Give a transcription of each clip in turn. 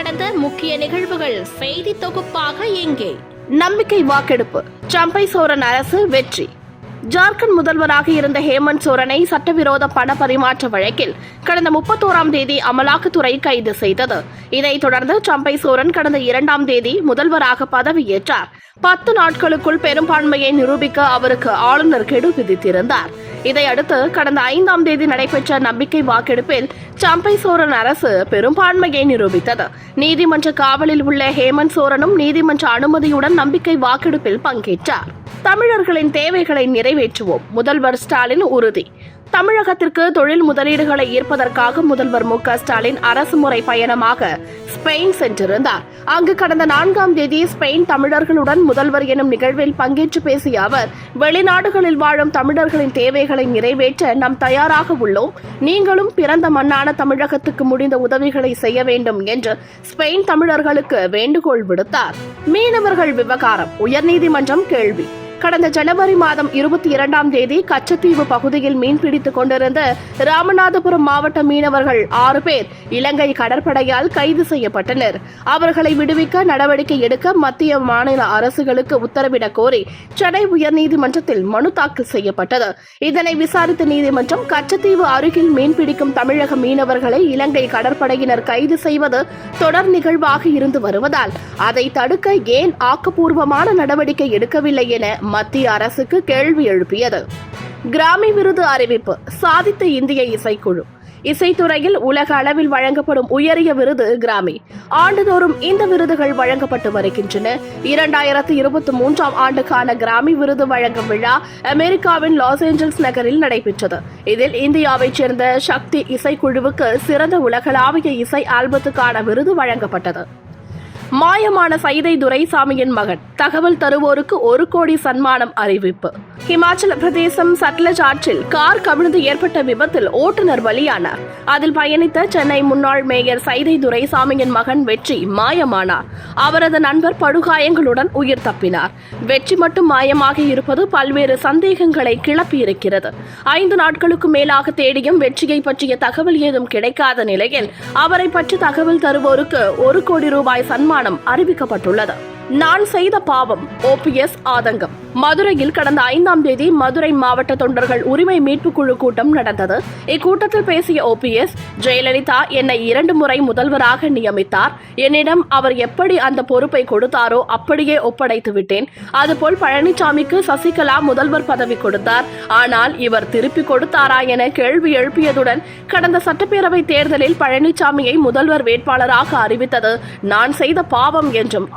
நடந்த முக்கிய நிகழ்வுகள் செய்தி தொகுப்பாக எங்கே நம்பிக்கை வாக்கெடுப்பு. சம்பை சோரன் அரசு வெற்றி. ஜார்க்கண்ட் முதல்வராக இருந்த ஹேமந்த் சோரனை சட்டவிரோத பண பரிமாற்ற வழக்கில் கடந்த முப்பத்தோராம் தேதி அமலாக்கத்துறை கைது செய்தது. இதைத் தொடர்ந்து சம்பை சோரன் கடந்த இரண்டாம் தேதி முதல்வராக பதவியேற்றார். பத்து நாட்களுக்குள் பெரும்பான்மையை நிரூபிக்க அவருக்கு ஆளுநர் கெடு விதித்திருந்தார் இதையடுத்து கடந்த ஐந்தாம் தேதி நடைபெற்ற நம்பிக்கை வாக்கெடுப்பில் சம்பை சோரன் அரசு பெரும்பான்மையை நிரூபித்தது. நீதிமன்ற காவலில் உள்ள ஹேமந்த் சோரனும் நீதிமன்ற அனுமதியுடன் நம்பிக்கை வாக்கெடுப்பில் பங்கேற்றார். தமிழர்களின் தேவைகளை நிறைவேற்றுவோம். முதல்வர் ஸ்டாலின் உறுதி. தமிழகத்திற்கு தொழில் முதலீடுகளை ஈர்ப்பதற்காக முதல்வர் மு க ஸ்டாலின் அரசுமுறை பயணமாக ஸ்பெயின் சென்றிருந்தார். அங்கு கடந்த நான்காம் தேதி ஸ்பெயின் தமிழர்களுடன் முதல்வர் எனும் நிகழ்வில் பங்கேற்று பேசிய அவர் வெளிநாடுகளில் வாழும் தமிழர்களின் தேவைகளை நிறைவேற்ற நாம் தயாராக உள்ளோம். நீங்களும் பிறந்த மண்ணான தமிழகத்துக்கு முடிந்த உதவிகளை செய்ய வேண்டும் என்று ஸ்பெயின் தமிழர்களுக்கு வேண்டுகோள் விடுத்தார். மீனவர்கள் விவகாரம் உயர்நீதிமன்றம் கேள்வி. கடந்த ஜனவரி மாதம் இருபத்தி இரண்டாம் தேதி கச்சத்தீவு பகுதியில் மீன்பிடித்துக் கொண்டிருந்த ராமநாதபுரம் மாவட்ட மீனவர்கள் ஆறு பேர் இலங்கை கடற்படையால் கைது செய்யப்பட்டனர். அவர்களை விடுவிக்க நடவடிக்கை எடுக்க மத்திய மாநில அரசுகளுக்கு உத்தரவிடக் கோரி சென்னை உயர்நீதிமன்றத்தில் மனு தாக்கல் செய்யப்பட்டது. இதனை விசாரித்த நீதிமன்றம் கச்சத்தீவு அருகில் மீன்பிடிக்கும் தமிழக மீனவர்களை இலங்கை கடற்படையினர் கைது செய்வது தொடர் நிகழ்வாக இருந்து வருவதால் அதை தடுக்க ஏன் ஆக்கப்பூர்வமான நடவடிக்கை எடுக்கவில்லை என மத்திய அரசுக்கு கேள்வி எழுப்பியது. கிராமி விருது அறிவிப்பு. சாதித்த இந்திய இசைக்குழு. இசைத்துறையில் உலக அளவில் வழங்கப்படும் உயரிய விருது கிராமி. ஆண்டுதோறும் இந்த விருதுகள் வழங்கப்பட்டு வருகின்றன. இரண்டாயிரத்தி இருபத்தி மூன்றாம் ஆண்டுக்கான கிராமி விருது வழங்கும் விழா அமெரிக்காவின் லாஸ் ஏஞ்சல்ஸ் நகரில் நடைபெற்றது. இதில் இந்தியாவைச் சேர்ந்த சக்தி இசைக்குழுவுக்கு சிறந்த உலகளாவிய இசை ஆல்பத்துக்கான விருது வழங்கப்பட்டது. மாயமான சைதை துரைசாமியின் மகன். தகவல் தருவோருக்கு ஒரு கோடி சன்மானம் அறிவிப்பு. ஹிமாச்சல பிரதேசம் சட்லஜ் ஆற்றில் கார் கவிழ்ந்து ஏற்பட்ட விபத்தில் ஓட்டுநர் பலியானார். அதில் பயணித்த சென்னை முன்னாள் மேயர் சைதை துரைசாமியின் மகன் வெற்றி மாயமானார். அவரது நண்பர் படுகாயங்களுடன் உயிர் தப்பினார். வெற்றி மட்டும் மாயமாக இருப்பது பல்வேறு சந்தேகங்களை கிளப்பியிருக்கிறது. ஐந்து நாட்களுக்கு மேலாக தேடியும் வெற்றியை பற்றிய தகவல் ஏதும் கிடைக்காத நிலையில் அவரை பற்றி தகவல் தருவோருக்கு ஒரு கோடி ரூபாய் சன்மானம் அறிவிக்கப்பட்டுள்ளது. நான் செய்த பாவம். ஓபிஎஸ் ஆதங்கம். மதுரையில் கடந்த ஐந்தாம் தேதி மதுரை மாவட்ட தொண்டர்கள் உரிமை மீட்பு குழு கூட்டம் நடந்தது. இக்கூட்டத்தில் பேசிய ஓபிஎஸ் ஜெயலலிதா என்னை இரண்டு முறை முதல்வராக நியமித்தார். என்னிடம் அவர் எப்படி அந்த பொறுப்பை கொடுத்தாரோ அப்படியே ஒப்படைத்து விட்டேன். அதுபோல் பழனிசாமிக்கு சசிகலா முதல்வர் பதவி கொடுத்தார். ஆனால் இவர் திருப்பி கொடுத்தாரா என கேள்வி எழுப்பியதுடன் கடந்த சட்டப்பேரவை தேர்தலில் பழனிசாமியை முதல்வர் வேட்பாளராக அறிவித்தது. நான் செய்த பாவம் என்றும்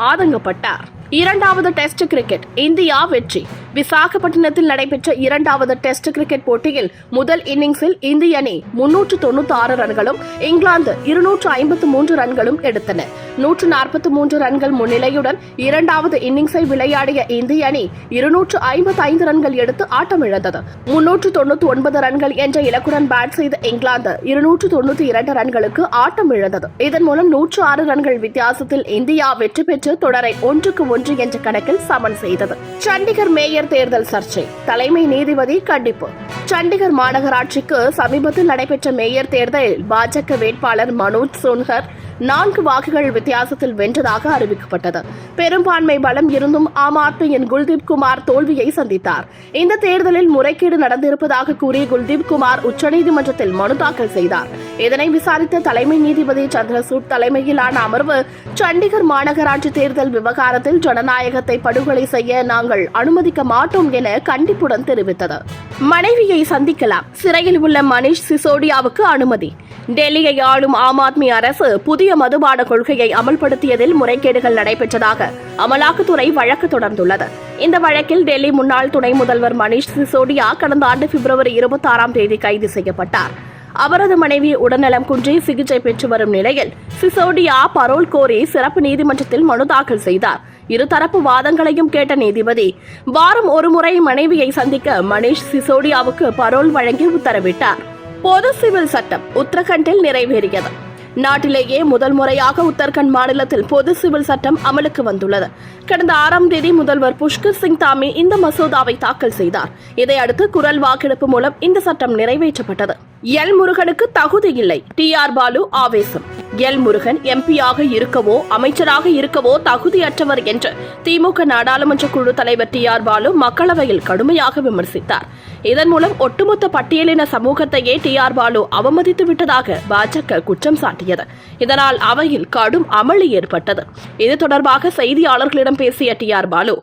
ஆதங்கப்பட்டார் இரண்டாவது டெஸ்ட் கிரிக்கெட் இந்தியா வெற்றி. விசாகப்பட்டினத்தில் நடைபெற்ற இரண்டாவது டெஸ்ட் கிரிக்கெட் போட்டியில் முதல் இன்னிங்ஸில் இந்திய அணி முன்னூற்று தொண்ணூத்தி ஆறு ரன்களும் இங்கிலாந்து இருநூற்று ஐம்பத்து மூன்று ரன்களும் எடுத்தன. நூற்று நாற்பத்தி மூன்று ரன்கள் முன்னிலையுடன் இரண்டாவது இன்னிங்ஸை விளையாடிய இந்திய அணி இருநூற்று ஐம்பத்தி ஐந்து ரன்கள் எடுத்து ஆட்டமிழந்தது. முன்னூற்று தொண்ணூத்தி ஒன்பது ரன்கள் என்ற இலக்குடன் பேட் செய்த இங்கிலாந்து இருநூற்று தொண்ணூத்தி இரண்டு ரன்களுக்கு ஆட்டம் இழந்தது இதன் மூலம் நூற்று ஆறு ரன்கள் வித்தியாசத்தில் இந்தியா வெற்றி பெற்று தொடரை ஒன்றுக்கு ஒன்று என்ற கணக்கில் சமன் செய்தது. சண்டிகர் மேயர் தேர்தல் சர்ச்சை. தலைமை நீதிபதி கண்டிப்பு. சண்டிகர் மாநகராட்சிக்கு சமீபத்தில் நடைபெற்ற மேயர் தேர்தலில் பாஜக வேட்பாளர் மனோஜ் சோன்கர் நான்கு வாக்குகள் வித்தியாசத்தில் வென்றதாக அறிவிக்கப்பட்டது. பெரும்பான்மை பலம் இருந்தும் ஆம் ஆத்மியின் குல்தீப் குமார் தோல்வியை சந்தித்தார். இந்த தேர்தலில் முறைகேடு நடந்திருப்பதாக கூறி குல்தீப் குமார் உச்சநீதிமன்றத்தில் மனு தாக்கல் செய்தார். இதனை விசாரித்த தலைமை நீதிபதி சந்திரசூட் தலைமையிலான அமர்வு சண்டிகர் மாநகராட்சி தேர்தல் விவகாரத்தில் ஜனநாயகத்தை படுகொலை செய்ய நாங்கள் அனுமதிக்க மாட்டோம் என கண்டிப்புடன் தெரிவித்தது. மனைவியை சந்திக்கலாம். சிறையில் உள்ள மணிஷ் சிசோடியாவுக்கு அனுமதி. டெல்லியை ஆளும் ஆம் ஆத்மி அரசு புதிய மதுபான கொள்கையை அமல்படுத்தியதில் முறைகேடுகள் நடைபெற்றதாக அமலாக்கத்துறை வழக்கு தொடர்ந்துள்ளது. இந்த வழக்கில் டெல்லி முன்னாள் துணை முதல்வர் மணிஷ் சிசோடியா கடந்த ஆண்டு பிப்ரவரி இருபத்தி ஆறாம் தேதி கைது செய்யப்பட்டார். அவரது மனைவி உடல்நலம் குன்றி சிகிச்சை பெற்று வரும் நிலையில் சிசோடியா பரோல் கோரி சிறப்பு நீதிமன்றத்தில் மனு தாக்கல் செய்தார். இருதரப்பு வாதங்களையும் கேட்ட நீதிபதி வாரம் ஒருமுறை மனைவியை சந்திக்க மணிஷ் சிசோடியாவுக்கு பரோல் வழங்கி உத்தரவிட்டார். பொது சிவில் சட்டம் உத்தரகண்டில் நிறைவேறியது. நாட்டிலேயே முதல் முறையாக உத்தரகண்ட் மாநிலத்தில் பொது சிவில் சட்டம் அமலுக்கு வந்துள்ளது. கடந்த ஆறாம் தேதி முதல்வர் புஷ்கர் சிங் தாமி இந்த மசோதாவை தாக்கல் செய்தார். இதையடுத்து குரல் வாக்கெடுப்பு மூலம் இந்த சட்டம் நிறைவேற்றப்பட்டது. எல் முருகனுக்கு தகுதி இல்லை. டி ஆர் பாலு ஆவேசம். எல் முருகன் எம்பியாக இருக்கவோ அமைச்சராக இருக்கவோ தகுதியற்றவர் என்று திமுக நாடாளுமன்ற குழு தலைவர் டி ஆர் பாலு மக்களவையில் கடுமையாக விமர்சித்தார். இதன் மூலம் ஒட்டுமொத்த பட்டியலின சமூகத்தையே டி ஆர் பாலு அவமதித்து விட்டதாக பாஜக குற்றம் சாட்டியது. இதனால் அவையில் கடும் அமளி ஏற்பட்டது. இது தொடர்பாக செய்தியாளர்களிடம் பேசிய T R Balu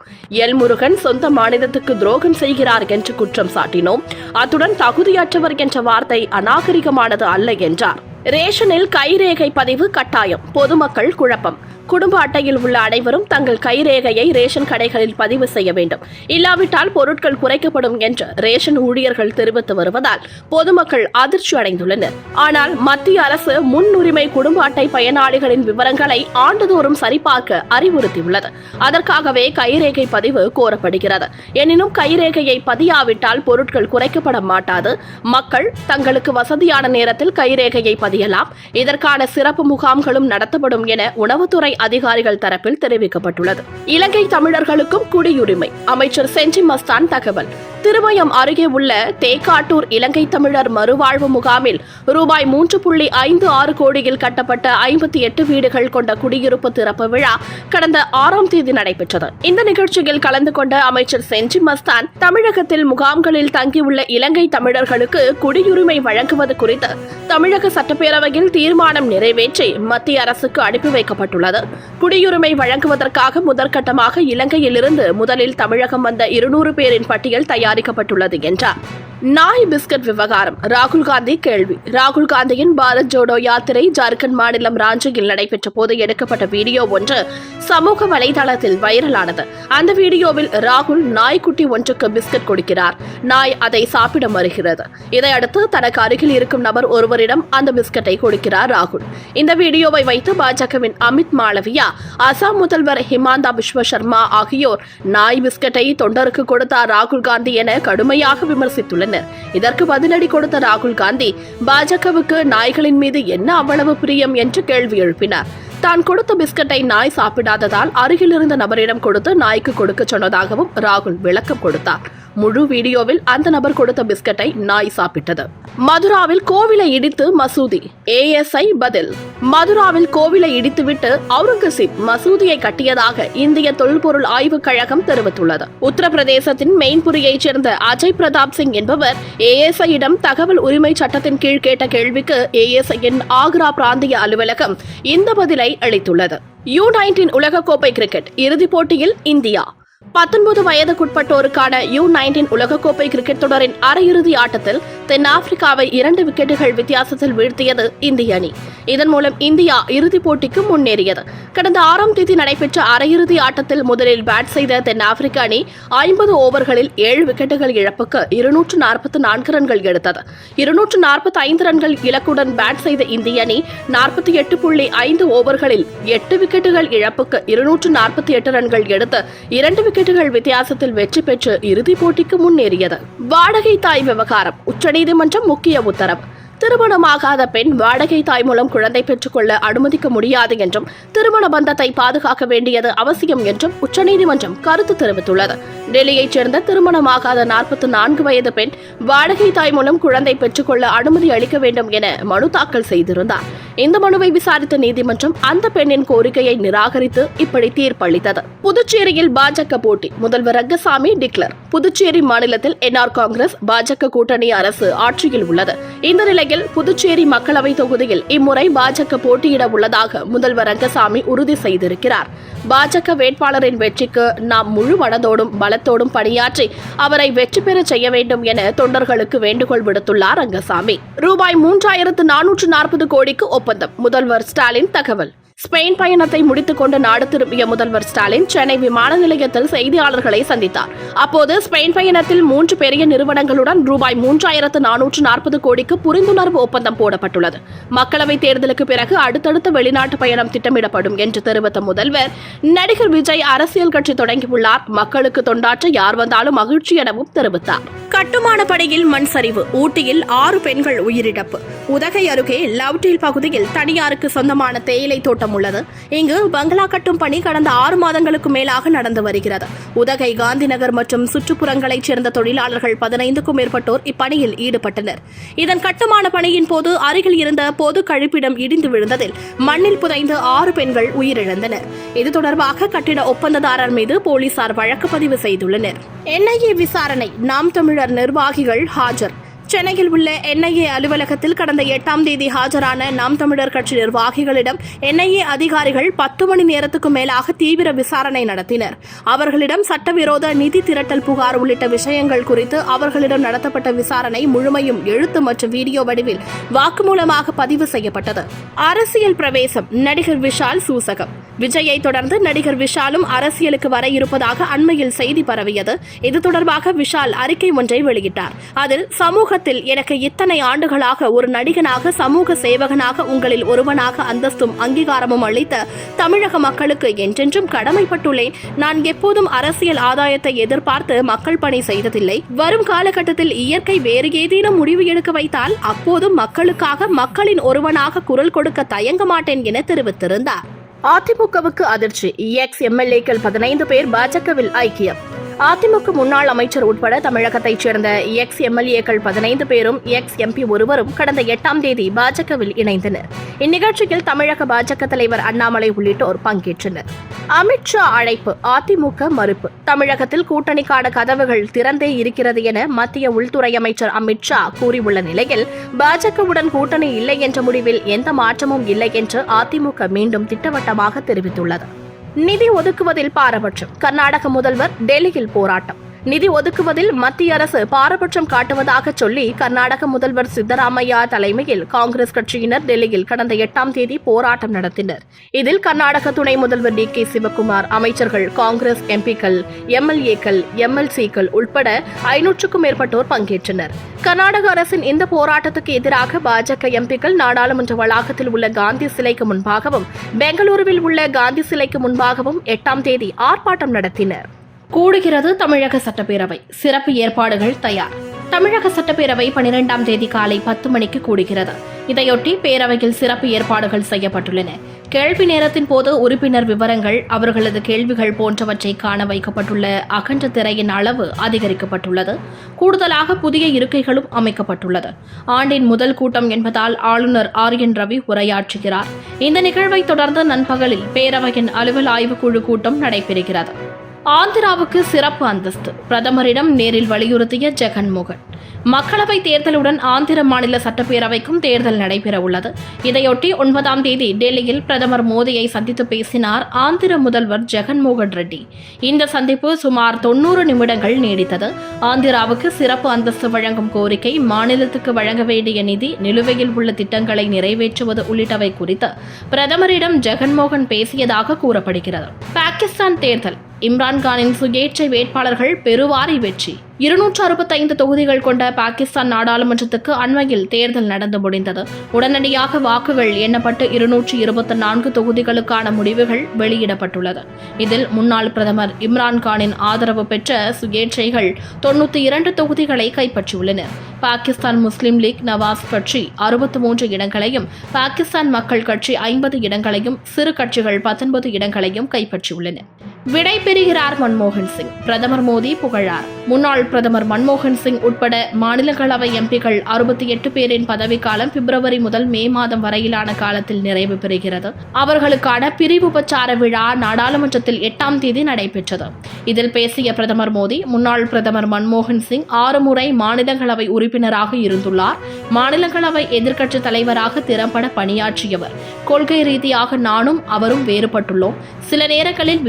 L Murugan சொந்த மாநிலத்துக்கு துரோகம் செய்கிறார் என்று குற்றம் சாட்டினோம். அத்துடன் தகுதியற்றவர் என்ற வார்த்தை அநாகரிகமானது அல்ல என்றார். ரேஷனில் கைரேகை பதிவு கட்டாயம். பொதுமக்கள் குழப்பம். குடும்ப அட்டையில் உள்ள அனைவரும் தங்கள் கைரேகையை ரேஷன் கடைகளில் பதிவு செய்ய வேண்டும். இல்லாவிட்டால் பொருட்கள் குறைக்கப்படும் என்று ரேஷன் ஊழியர்கள் தெரிவித்து வருவதால் பொதுமக்கள் அதிர்ச்சி அடைந்துள்ளனர். ஆனால் மத்திய அரசு முன்னுரிமை குடும்ப அட்டை பயனாளிகளின் விவரங்களை ஆண்டுதோறும் சரிபார்க்க அறிவுறுத்தியுள்ளது. அதற்காகவே கைரேகை பதிவு கோரப்படுகிறது. எனினும் கைரேகையை பதியாவிட்டால் பொருட்கள் குறைக்கப்பட மாட்டாது. மக்கள் தங்களுக்கு வசதியான நேரத்தில் கைரேகையை பதியலாம். இதற்கான சிறப்பு முகாம்களும் நடத்தப்படும் என உணவுத்துறை அதிகாரிகள் தரப்பில் தெரிவிக்கப்பட்டுள்ளது. இலங்கை தமிழர்களுக்கும் குடியுரிமை. அமைச்சர் செஞ்சி மஸ்தான் தகவல். திருமயம் அருகே உள்ள தேக்காட்டூர் இலங்கை தமிழர் மறுவாழ்வு முகாமில் ரூபாய் மூன்று புள்ளி ஐந்து ஆறு கோடியில் கட்டப்பட்ட ஐம்பத்தி எட்டு வீடுகள் கொண்ட குடியிருப்பு திறப்பு விழா கடந்த ஆறாம் தேதி நடைபெற்றது. இந்த நிகழ்ச்சியில் கலந்து கொண்ட அமைச்சர் செஞ்சி மஸ்தான் தமிழகத்தில் முகாம்களில் தங்கியுள்ள இலங்கை தமிழர்களுக்கு குடியுரிமை வழங்குவது குறித்து தமிழக சட்டப்பேரவையில் தீர்மானம் நிறைவேற்றி மத்திய அரசுக்கு அனுப்பி வைக்கப்பட்டுள்ளது. குடியுரிமை வழங்குவதற்காக முதற்கட்டமாக இலங்கையிலிருந்து முதலில் தமிழகம் வந்த இருநூறு பேரின் பட்டியல் தயார் தயாரிக்கப்பட்டுள்ளது என்றார். நாய் பிஸ்கட் விவகாரம். ராகுல் காந்தி கேள்வி. ராகுல் காந்தியின் பாரத் ஜோடோ யாத்திரை ஜார்க்கண்ட் மாநிலம் ராஞ்சியில் நடைபெற்ற போது எடுக்கப்பட்ட வீடியோ ஒன்று சமூக வலைதளத்தில் வைரலானது. அந்த வீடியோவில் ராகுல் நாய்க்குட்டி ஒன்றுக்கு பிஸ்கட் கொடுக்கிறார். நாய் அதை சாப்பிட மறுகிறது. இதையடுத்து தனக்கு அருகில் இருக்கும் நபர் ஒருவரிடம் அந்த பிஸ்கட்டை கொடுக்கிறார் ராகுல். இந்த வீடியோவை வைத்து பாஜகவின் அமித் மாளவியா அசாம் முதல்வர் ஹிமாந்தா பிஸ்வ சர்மா ஆகியோர் நாய் பிஸ்கட்டை தொண்டருக்கு கொடுத்தார் ராகுல் காந்தி என கடுமையாக விமர்சித்துள்ளனர். இதற்கு பதிலடி கொடுத்த ராகுல் காந்தி பாஜகவுக்கு நாய்களின் மீது என்ன அவ்வளவு பிரியம் என்று கேள்வி எழுப்பினார். தான் கொடுத்த பிஸ்கட்டை நாய் சாப்பிடாததால் அருகில் இருந்த நபரிடம் கொடுத்து நாய்க்கு கொடுக்க சொன்னதாகவும் ராகுல் விளக்கம் கொடுத்தார். முழு வீடியோவில் அந்த நபர் கொடுத்த பிஸ்கட்டை நாய் சாப்பிட்டது. மதுராவில் கோவிலை இடித்து மசூதி ஏஎஸ்ஐ பதில். மதுராவில் கோவிலை இடித்துவிட்டு அவுரங்கசீப் மசூதியை கட்டியதாக இந்திய தொல்பொருள் ஆய்வுக் கழகம் தெரிவித்துள்ளது. உத்தரப்பிரதேசத்தின் மெயின்புரியைச் சேர்ந்த அஜய் பிரதாப் சிங் என்பவர் ஏஎஸ்ஐயிடம் தகவல் உரிமை சட்டத்தின் கீழ் கேட்ட கேள்விக்கு ஏஎஸ்ஐயின் ஆக்ரா பிராந்திய அலுவலகம் இந்த பதிலை அளித்துள்ளது. யூ நைன்டீன் உலகக்கோப்பை கிரிக்கெட் இறுதிப் போட்டியில் இந்தியா. பத்தொன்பது வயதுக்குட்பட்டோருக்கான யூ நைன்டீன் உலகக்கோப்பை கிரிக்கெட் தொடரின் அரையிறுதி ஆட்டத்தில் தென்னாப்பிரிக்காவை இரண்டு விக்கெட்டுகள் வித்தியாசத்தில் வீழ்த்தியது இந்திய அணி. இதன் மூலம் இந்தியா இறுதிப் போட்டிக்கு முன்னேறியது. கடந்த ஆறாம் தேதி நடைபெற்ற அரையிறுதி ஆட்டத்தில் முதலில் பேட் செய்த தென்னாப்பிரிக்க அணி ஐம்பது ஓவர்களில் ஏழு விக்கெட்டுகள் இழப்புக்கு இருநூற்று நாற்பத்தி நான்கு ரன்கள் எடுத்தது. இருநூற்று நாற்பத்தி ஐந்து ரன்கள் இலக்குடன் பேட் செய்த இந்திய அணி நாற்பத்தி எட்டு புள்ளி ஐந்து ஓவர்களில் எட்டு விக்கெட்டுகள் இழப்புக்கு இருநூற்று நாற்பத்தி எட்டு ரன்கள் எடுத்து இரண்டு விக்கெட்டுகள் வித்தியாசத்தில் வெற்றி பெற்று இறுதிப் போட்டிக்கு முன்னேறியது. வாடகை தாய் விவகாரம். உச்சநீதிமன்றம் முக்கிய உத்தரவு. திருமணமாகாத பெண் வாடகை தாய் மூலம் குழந்தை பெற்றுக்கொள்ள அனுமதிக்க முடியாது என்றும் திருமண பந்தத்தை பாதுகாக்க வேண்டியது அவசியம் என்றும் உச்சநீதிமன்றம் கருத்து தெரிவித்துள்ளது. டெல்லியைச் சேர்ந்த திருமணமாகாத நாற்பத்தி நான்கு வயது பெண் வாடகை தாய் மூலம் குழந்தை பெற்றுக்கொள்ள அனுமதி அளிக்க வேண்டும் என மனு தாக்கல் செய்திருந்தார். இந்த மனுவை விசாரித்த நீதிமன்றம் அந்த பெண்ணின் கோரிக்கையை நிராகரித்து இப்படி தீர்ப்பளித்தது. புதுச்சேரியில் பாஜக போட்டி முதல்வர் ரங்கசாமி டிக்ளர். புதுச்சேரி மாநிலத்தில் என்ஆர் காங்கிரஸ் பாஜக கூட்டணி அரசு ஆட்சியில் உள்ளது. இந்த இந்நிலையில் புதுச்சேரி மக்களவை தொகுதியில் இம்முறை பாஜக போட்டியிட உள்ளதாக முதல்வர் ரங்கசாமி உறுதி செய்திருக்கிறார். பாஜக வேட்பாளரின் வெற்றிக்கு நாம் முழு மனதோடும் பலத்தோடும் பணியாற்றி அவரை வெற்றி பெற செய்ய வேண்டும் என தொண்டர்களுக்கு வேண்டுகோள் விடுத்துள்ளார் ரங்கசாமி. ரூபாய் மூன்றாயிரத்து நானூற்று நாற்பது கோடிக்கு ஒப்பந்தம் முதல்வர் ஸ்டாலின் தகவல். ஸ்பெயின் பயணத்தை முடித்துக் கொண்டு நாடு திரும்பிய முதல்வர் ஸ்டாலின் சென்னை விமான நிலையத்தில் செய்தியாளர்களை சந்தித்தார். அப்போது ஸ்பெயின் பயணத்தில் மூன்று பெரிய நிறுவனங்களுடன் ரூபாய் மூன்றாயிரத்து நானூற்று நாற்பது கோடிக்கு புரிந்துணர்வு ஒப்பந்தம் போடப்பட்டுள்ளது. மக்களவைத் தேர்தலுக்கு பிறகு அடுத்தடுத்த வெளிநாட்டு பயணம் திட்டமிடப்படும் என்று தெரிவித்த முதல்வர் நடிகர் விஜய் அரசியல் கட்சி தொடங்கியுள்ளார். மக்களுக்கு தொண்டாற்ற யார் வந்தாலும் மகிழ்ச்சி எனவும் தெரிவித்தார். கட்டுமான பணியில் மண் சரிவு ஊட்டியில் ஆறு பெண்கள் உயிரிழப்பு. உதகை அருகே லவ்டீல் பகுதியில் தனியாருக்கு சொந்தமான தேயிலை தோட்டம் உள்ளது. இங்கு பங்களா கட்டும் பணி கடந்த ஆறு மாதங்களுக்கு மேலாக நடந்து வருகிறது. உதகை காந்திநகர் மற்றும் சுற்றுப்புறங்களைச் சேர்ந்த தொழிலாளர்கள் பதினைந்துக்கும் மேற்பட்டோர் இப்பணியில் ஈடுபட்டனர். இதன் கட்டுமான பணியின் போது அருகில் இருந்த பொது கழிப்பிடம் இடிந்து விழுந்ததில் மண்ணில் புதைந்து ஆறு பெண்கள் உயிரிழந்தனர். இது தொடர்பாக கட்டிட ஒப்பந்ததாரர் மீது போலீசார் வழக்கு பதிவு செய்துள்ளனர். என்ஐஏ விசாரணை நாம் தமிழர் நிர்வாகிகள் ஆஜர் சென்னையில் உள்ள என்ஐஏ அலுவலகத்தில் கடந்த எட்டாம் தேதி ஆஜரான நாம் தமிழர் கட்சி நிர்வாகிகளிடம் என்ஐஏ அதிகாரிகள் பத்து மணி நேரத்துக்கு மேலாக தீவிர விசாரணை நடத்தினர். அவர்களிடம் சட்டவிரோத நிதி திரட்டல் புகார் உள்ளிட்ட விஷயங்கள் குறித்து அவர்களிடம் நடத்தப்பட்ட விசாரணை முழுமையும் எழுத்து மற்றும் வீடியோ வடிவில் வாக்குமூலமாக பதிவு செய்யப்பட்டது. அரசியல் பிரவேசம் நடிகர் விஷால் சூசகம். விஜயை தொடர்ந்து நடிகர் விஷாலும் அரசியலுக்கு வர இருப்பதாக அண்மையில் செய்தி பரவியது. இது தொடர்பாக விஷால் அறிக்கை ஒன்றை வெளியிட்டார். அதில் சமூக சமூகத்தில் எனக்கு இத்தனை ஆண்டுகளாக ஒரு நடிகனாக சமூக சேவகனாக உங்களில் ஒருவனாக அந்தஸ்தும் அங்கீகாரமும் அளித்த தமிழக மக்களுக்கு என்றென்றும் கடமைப்பட்டுள்ளேன். நான் எப்போதும் அரசியல் ஆதாயத்தை எதிர்பார்த்து மக்கள் பணி செய்ததில்லை. வரும் காலகட்டத்தில் இயற்கை வேறு ஏதேனும் முடிவு எடுக்க வைத்தால் அப்போதும் மக்களுக்காக மக்களின் ஒருவனாக குரல் கொடுக்க தயங்க மாட்டேன் என தெரிவித்திருந்தார். அதிமுகவுக்கு அதிர்ச்சி. எக்ஸ் எம்எல்ஏக்கள் பதினைந்து பேர் பாஜகவில் ஐக்கியம். அதிமுக முன்னாள் அமைச்சர் உட்பட தமிழகத்தைச் சேர்ந்த எக்ஸ் எம்எல்ஏக்கள் பதினைந்து பேரும் எக்ஸ் எம்பி ஒருவரும் கடந்த எட்டாம் தேதி பாஜகவில் இணைந்தனர். இந்நிகழ்ச்சியில் தமிழக பாஜக தலைவர் அண்ணாமலை உள்ளிட்டோர் பங்கேற்றனர். அமித்ஷா அழைப்பு அதிமுக மறுப்பு. தமிழகத்தில் கூட்டணிக்கான கதவுகள் திறந்தே இருக்கிறது என மத்திய உள்துறை அமைச்சர் அமித்ஷா கூறியுள்ள நிலையில் பாஜகவுடன் கூட்டணி இல்லை என்ற முடிவில் எந்த மாற்றமும் இல்லை என்று அதிமுக மீண்டும் திட்டவட்டமாக தெரிவித்துள்ளது. நிதி ஒதுக்குவதில் பாரபட்சம். கர்நாடக முதல்வர் டெல்லியில் போராட்டம். நிதி ஒதுக்குவதில் மத்திய அரசு பாரபட்சம் காட்டுவதாக சொல்லி கர்நாடக முதல்வர் சித்தராமையா தலைமையில் காங்கிரஸ் கட்சியினர் டெல்லியில் கடந்த எட்டாம் தேதி போராட்டம் நடத்தினர். இதில் கர்நாடக துணை முதல்வர் டி கே சிவக்குமார் அமைச்சர்கள் காங்கிரஸ் எம்பிக்கள் எம்எல்ஏக்கள் எம்எல்சிக்கள் உட்பட ஐநூற்றுக்கும் மேற்பட்டோர் பங்கேற்றனர். கர்நாடக அரசின் இந்த போராட்டத்துக்கு எதிராக பாஜக எம்பிக்கள் நாடாளுமன்ற வளாகத்தில் உள்ள காந்தி சிலைக்கு முன்பாகவும் பெங்களூருவில் உள்ள காந்தி சிலைக்கு முன்பாகவும் எட்டாம் தேதி ஆர்ப்பாட்டம் நடத்தினர். கூடுகிறது தமிழக சட்டப்பேரவை. சிறப்பு ஏற்பாடுகள் தயார். தமிழக சட்டப்பேரவை பனிரெண்டாம் தேதி காலை பத்து மணிக்கு கூடுகிறது. இதையொட்டி பேரவையில் சிறப்பு ஏற்பாடுகள் செய்யப்பட்டுள்ளன. கேள்வி நேரத்தின் போது உறுப்பினர் விவரங்கள் அவர்களது கேள்விகள் போன்றவற்றை காண வைக்கப்பட்டுள்ள அகன்ற திரையின் அளவு அதிகரிக்கப்பட்டுள்ளது. கூடுதலாக புதிய இருக்கைகளும் அமைக்கப்பட்டுள்ளது. ஆண்டின் முதல் கூட்டம் என்பதால் ஆளுநர் ஆர் என் ரவி உரையாற்றுகிறார். இந்த நிகழ்வை தொடர்ந்து நண்பகலில் பேரவையின் அலுவல் ஆய்வுக்குழு கூட்டம் நடைபெறுகிறது. ஆந்திராவுக்கு சிறப்பு அந்தஸ்து. பிரதமரிடம் நேரில் வலியுறுத்திய ஜெகன்மோகன். மக்களவை தேர்தலுடன் ஆந்திர மாநில சட்டப்பேரவைக்கும் தேர்தல் நடைபெற உள்ளது. இதையொட்டி ஒன்பதாம் தேதி டெல்லியில் பிரதமர் மோடியை சந்தித்து பேசினார் ஆந்திர முதல்வர் ஜெகன்மோகன் ரெட்டி. இந்த சந்திப்பு சுமார் தொன்னூறு நிமிடங்கள் நீடித்தது. ஆந்திராவுக்கு சிறப்பு அந்தஸ்து வழங்கும் கோரிக்கை மாநிலத்துக்கு வழங்க வேண்டிய நிதி நிலுவையில் உள்ள திட்டங்களை நிறைவேற்றுவது உள்ளிட்டவை குறித்து பிரதமரிடம் ஜெகன்மோகன் பேசியதாக கூறப்படுகிறது. பாகிஸ்தான் தேர்தல். இம்ரான்கானின் சுயேட்சை வேட்பாளர்கள் பெருவாரி வெற்றி. இருநூற்று அறுபத்தைந்து தொகுதிகள் கொண்ட பாகிஸ்தான் நாடாளுமன்றத்துக்கு அண்மையில் தேர்தல் நடந்து முடிந்தது. உடனடியாக வாக்குகள் எண்ணப்பட்டு இருநூற்று இருபத்தி நான்கு தொகுதிகளுக்கான முடிவுகள் வெளியிடப்பட்டுள்ளது. இதில் முன்னாள் பிரதமர் இம்ரான்கானின் ஆதரவு பெற்ற சுயேட்சைகள் தொண்ணூற்றி இரண்டு தொகுதிகளை கைப்பற்றியுள்ளனர் பாகிஸ்தான் முஸ்லிம் லீக் நவாஸ் கட்சி அறுபத்தி மூன்று இடங்களையும் பாகிஸ்தான் மக்கள் கட்சி ஐம்பது இடங்களையும் சிறு கட்சிகள் பத்தொன்பது இடங்களையும் கைப்பற்றியுள்ளன. விடை பெறுகிறார் மன்மோகன் சிங். பிரதமர் மோடி புகழார். முன்னாள் பிரதமர் மன்மோகன் சிங் உட்பட மாநிலங்களவை எம்பிக்கள் அறுபத்தி எட்டு பேரின் பதவிக்காலம் பிப்ரவரி முதல் மே மாதம் வரையிலான காலத்தில் நிறைவு பெறுகிறது. அவர்களுக்கான பிரிவு உபச்சார விழா நாடாளுமன்றத்தில் எட்டாம் தேதி நடைபெற்றது. இதில் பேசிய பிரதமர் மோடி முன்னாள் பிரதமர் மன்மோகன் சிங் ஆறு முறை மாநிலங்களவை உறுப்பினராக இருந்துள்ளார். மாநிலங்களவை எதிர்க்கட்சி தலைவராக திறம்பட பணியாற்றியவர். கொள்கை ரீதியாக நானும் அவரும் வேறுபட்டுள்ளோம். சில நேரங்களில்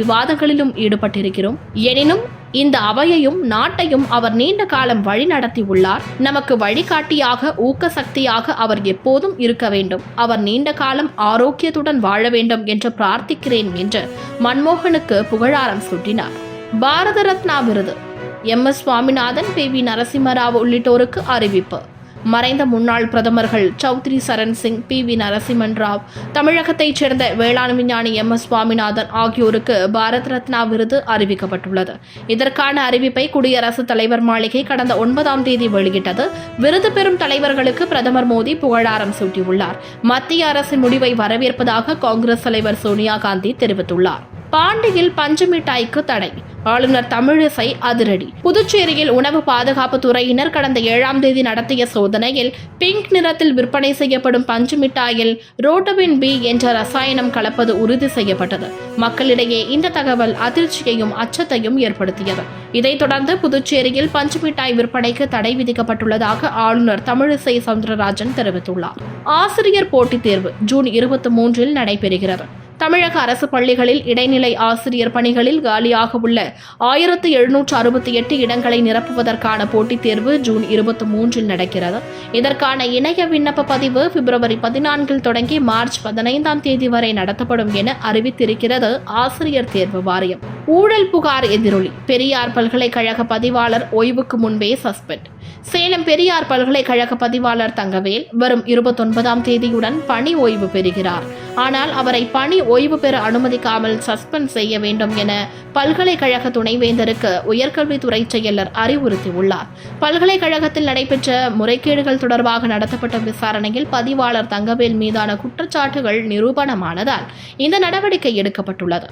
விவாதங்களிலும் ஈடுபட்டிருக்கிறோம். எனினும் இந்த அவையையும் நாட்டையும் அவர் நீண்ட காலம் வழி நடத்தி உள்ளார். நமக்கு வழிகாட்டியாக ஊக்க சக்தியாக அவர் எப்போதும் இருக்க வேண்டும். அவர் நீண்ட காலம் ஆரோக்கியத்துடன் வாழ வேண்டும் என்று பிரார்த்திக்கிறேன் என்று மன்மோகனுக்கு புகழாரம் சூட்டினார். பாரத ரத்னா விருது. M S Swaminathan P V Narasimharao உள்ளிட்டோருக்கு அறிவிப்பு. மறைந்த முன்னாள் பிரதமர்கள் சௌத்ரி சரண் சிங் பி. வி. நரசிம்மன் ராவ் தமிழகத்தைச் சேர்ந்த வேளாண் விஞ்ஞானி எம். எஸ். சுவாமிநாதன் ஆகியோருக்கு பாரத் ரத்னா விருது அறிவிக்கப்பட்டுள்ளது. இதற்கான அறிவிப்பை குடியரசுத் தலைவர் மாளிகை கடந்த ஒன்பதாம் தேதி வெளியிட்டது. விருது பெறும் தலைவர்களுக்கு பிரதமர் மோடி புகழாரம் சூட்டியுள்ளார். மத்திய அரசின் முடிவை வரவேற்பதாக காங்கிரஸ் தலைவர் சோனியா காந்தி தெரிவித்துள்ளார். பாண்டியில் பஞ்சமிட்டாய்க்கு தடை. ஆளுநர் தமிழிசை அதிரடி. புதுச்சேரியில் உணவு பாதுகாப்பு துறையினர் கடந்த ஏழாம் தேதி நடத்திய சோதனையில் பிங்க் நிறத்தில் விற்பனை செய்யப்படும் பஞ்சு மிட்டாயில் ரோட்டபின் பி என்ற ரசாயனம் கலப்பது உறுதி செய்யப்பட்டது. மக்களிடையே இந்த தகவல் அதிர்ச்சியையும் அச்சத்தையும் ஏற்படுத்தியது. இதைத் தொடர்ந்து புதுச்சேரியில் பஞ்சு மிட்டாய் விற்பனைக்கு தடை விதிக்கப்பட்டுள்ளதாக ஆளுநர் தமிழிசை சவுந்தரராஜன் தெரிவித்துள்ளார். ஆசிரியர் போட்டித் தேர்வு ஜூன் இருபத்தி மூன்றில் நடைபெறுகிறது. தமிழக அரசு பள்ளிகளில் இடைநிலை ஆசிரியர் பணிகளில் காலியாக உள்ள ஆயிரத்து எழுநூற்று அறுபத்தி எட்டு இடங்களை நிரப்புவதற்கான போட்டித் தேர்வு ஜூன் இருபத்தி மூன்றில் நடக்கிறது. இதற்கான இணைய விண்ணப்ப பதிவு பிப்ரவரி பதினான்கில் தொடங்கி மார்ச் பதினைந்தாம் தேதி வரை நடத்தப்படும் என அறிவித்திருக்கிறது ஆசிரியர் தேர்வு வாரியம். ஊழல் புகார் எதிரொலி. பெரியார் பல்கலைக்கழக பதிவாளர் ஓய்வுக்கு முன்பே சஸ்பெண்ட். சேலம் பெரியார் பல்கலைக்கழக பதிவாளர் தங்கவேல் வரும் இருபத்தொன்பதாம் தேதியுடன் பணி ஓய்வு பெறுகிறார். ஆனால் அவரை பணி ஓய்வு பெற அனுமதிக்காமல் சஸ்பெண்ட் செய்ய வேண்டும் என பல்கலைக்கழக துணைவேந்தருக்கு உயர்கல்வித்துறை செயலர் அறிவுறுத்தியுள்ளார். பல்கலைக்கழகத்தில் நடைபெற்ற முறைகேடுகள் தொடர்பாக நடத்தப்பட்ட விசாரணையில் பதிவாளர் தங்கவேல் மீதான குற்றச்சாட்டுகள் நிரூபணமானதால் இந்த நடவடிக்கை எடுக்கப்பட்டுள்ளது.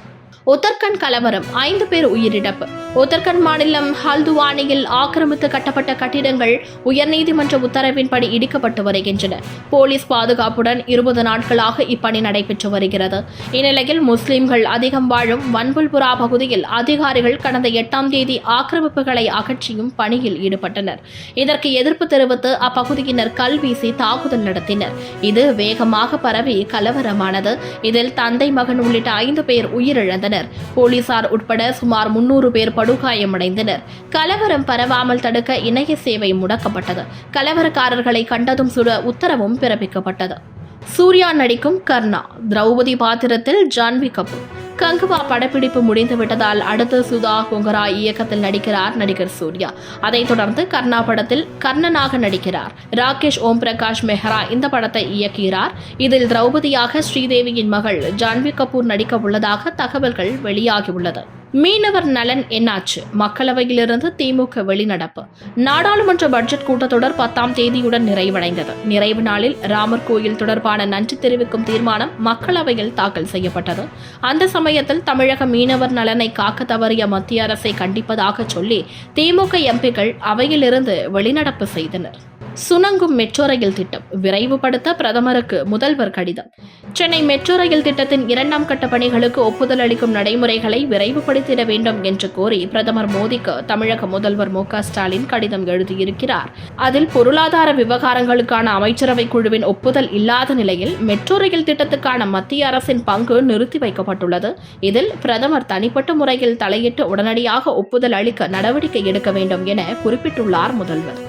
உத்தரகண்ட் கலவரம் ஐந்து பேர் உயிரிழப்பு. உத்தரகண்ட் மாநிலம் ஹல்துவானியில் ஆக்கிரமித்து கட்டப்பட்ட கட்டிடங்கள் உயர்நீதிமன்ற உத்தரவின்படி இடிக்கப்பட்டு வருகின்றன. போலீஸ் பாதுகாப்புடன் இருபது நாட்களாக இப்பணி நடைபெற்று வருகிறது. இந்நிலையில் முஸ்லிம்கள் அதிகம் வாழும் வன்புல்புரா பகுதியில் அதிகாரிகள் கடந்த எட்டாம் தேதி ஆக்கிரமிப்புகளை அகற்றியும் பணியில் ஈடுபட்டனர். இதற்கு எதிர்ப்பு தெரிவித்து அப்பகுதியினர் கல்வீசி தாக்குதல் நடத்தினர். இது வேகமாக பரவி கலவரமானது. இதில் தந்தை மகன் உள்ளிட்ட ஐந்து பேர் உயிரிழந்தனர். போலீசார் உட்பட சுமார் முன்னூறு பேர் படுகாயமடைந்தனர். கலவரம் பரவாமல் தடுக்க இணைய சேவை முடக்கப்பட்டது. கலவரக்காரர்களை கண்டதும் சுட உத்தரவும் பிறப்பிக்கப்பட்டது. சூர்யா நடிக்கும் கர்ணா. திரௌபதி பாத்திரத்தில் ஜான்வி கபூர். கங்குவா படப்பிடிப்பு முடிந்து விட்டதால் அடுத்து சுதா கொங்கரா இயக்கத்தில் நடிக்கிறார் நடிகர் சூர்யா. அதைத் தொடர்ந்து கர்ணா படத்தில் கர்ணனாக நடிக்கிறார். ராகேஷ் ஓம் பிரகாஷ் மெஹ்ரா இந்த படத்தை இயக்குகிறார். இதில் திரௌபதியாக ஸ்ரீதேவியின் மகள் ஜான்வி கபூர் நடிக்க உள்ளதாக தகவல்கள் வெளியாகியுள்ளது. மீனவர் நலன் என்னாச்சு? மக்களவையிலிருந்து திமுக வெளிநடப்பு. நாடாளுமன்ற பட்ஜெட் கூட்டத்தொடர் பத்தாம் தேதியுடன் நிறைவடைந்தது. நிறைவு நாளில் ராமர் கோயில் தொடர்பான நன்றி தெரிவிக்கும் தீர்மானம் மக்களவையில் தாக்கல் செய்யப்பட்டது. அந்த சமயத்தில் தமிழக மீனவர் நலனை காக்க தவறிய மத்திய அரசை கண்டிப்பதாக சொல்லி திமுக எம்பிக்கள் அவையிலிருந்து வெளிநடப்பு செய்தனர். சுணங்கும் மெட்ரோ ரயில் திட்டம் விரைவுபடுத்த பிரதமருக்கு முதல்வர் கடிதம். சென்னை மெட்ரோ ரயில் திட்டத்தின் இரண்டாம் கட்ட பணிகளுக்கு ஒப்புதல் அளிக்கும் நடைமுறைகளை விரைவுபடுத்திட வேண்டும் என்று கோரி பிரதமர் மோடிக்கு தமிழக முதல்வர் மு ஸ்டாலின் கடிதம் எழுதியிருக்கிறார். அதில் பொருளாதார விவகாரங்களுக்கான அமைச்சரவை குழுவின் ஒப்புதல் இல்லாத நிலையில் மெட்ரோ ரயில் திட்டத்துக்கான மத்திய அரசின் பங்கு நிறுத்தி வைக்கப்பட்டுள்ளது. இதில் பிரதமர் தனிப்பட்ட முறையில் தலையிட்டு உடனடியாக ஒப்புதல் அளிக்க நடவடிக்கை எடுக்க வேண்டும் என குறிப்பிட்டுள்ளார் முதல்வர்.